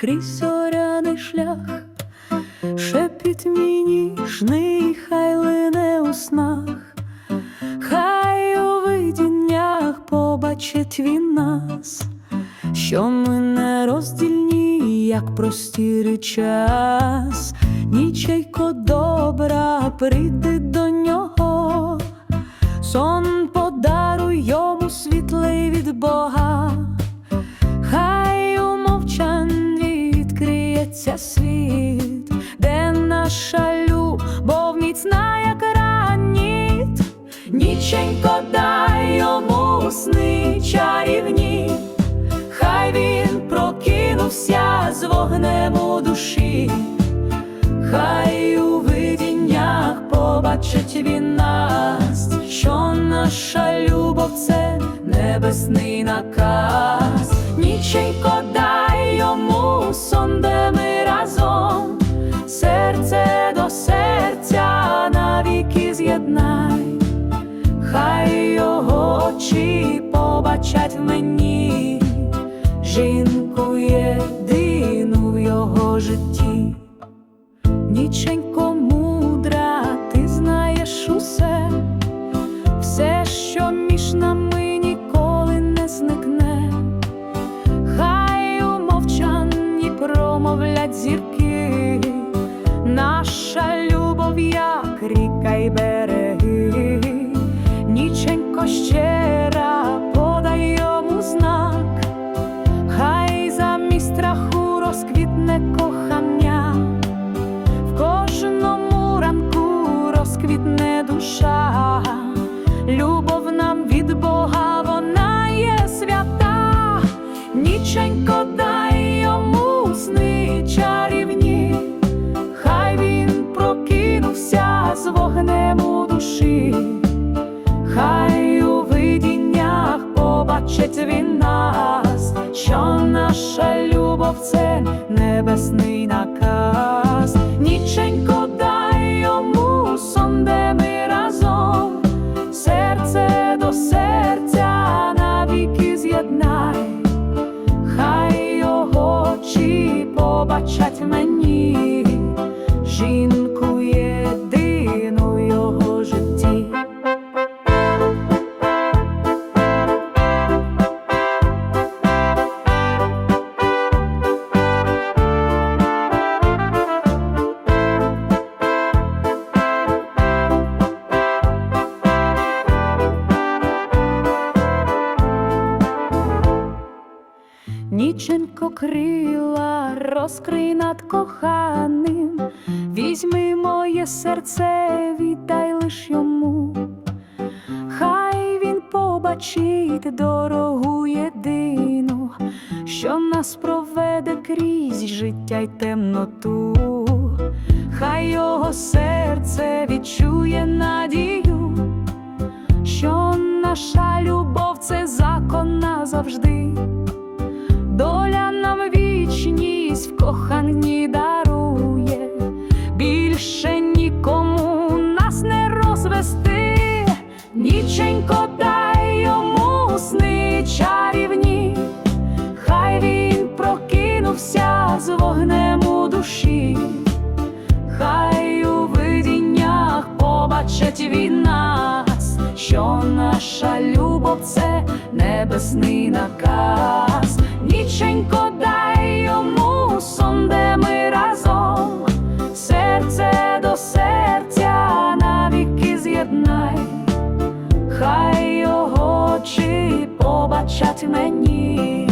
крізь зоряний шлях, шепіт мій ніжний, хай лине у снах, хай у видіннях побачить він нас, що ми не роздільні, як простірий час, нічейко добра, прийди до нього, сон подаруй йому світлий від Бога. Відкриється світ, де наша любов міцна, як раніт, ніченько дай йому сни чарівні, хай він прокинувся з вогнем у душі, хай у видіннях побачить він нас, що наша любов це небесний наказ, ніченько дай йому сон, де ми разом, серце до серця навіки з'єднай, хай його очі побачать в мені, жінку єдину в його житті. Ніченько хай у видіннях побачить він нас, що наша любов це небесний наказ, ніченько дай йому сон, де ми разом, серце до серця навіки з'єднай, хай його очі побачать мені, Ніченко крила розкрий над коханим, візьми моє серце, віддай лиш йому, хай він побачить дорогу єдину, що нас проведе крізь життя й темноту, хай його серце відчує надію, що наша любов це закон назавжди. Коханні дарує, більше нікому нас не розвести, ніченько дай йому сни чарівні, хай він прокинувся з вогнем у душі, хай у видіннях побачить він нас, що наша любов це небесний наказ, його мені,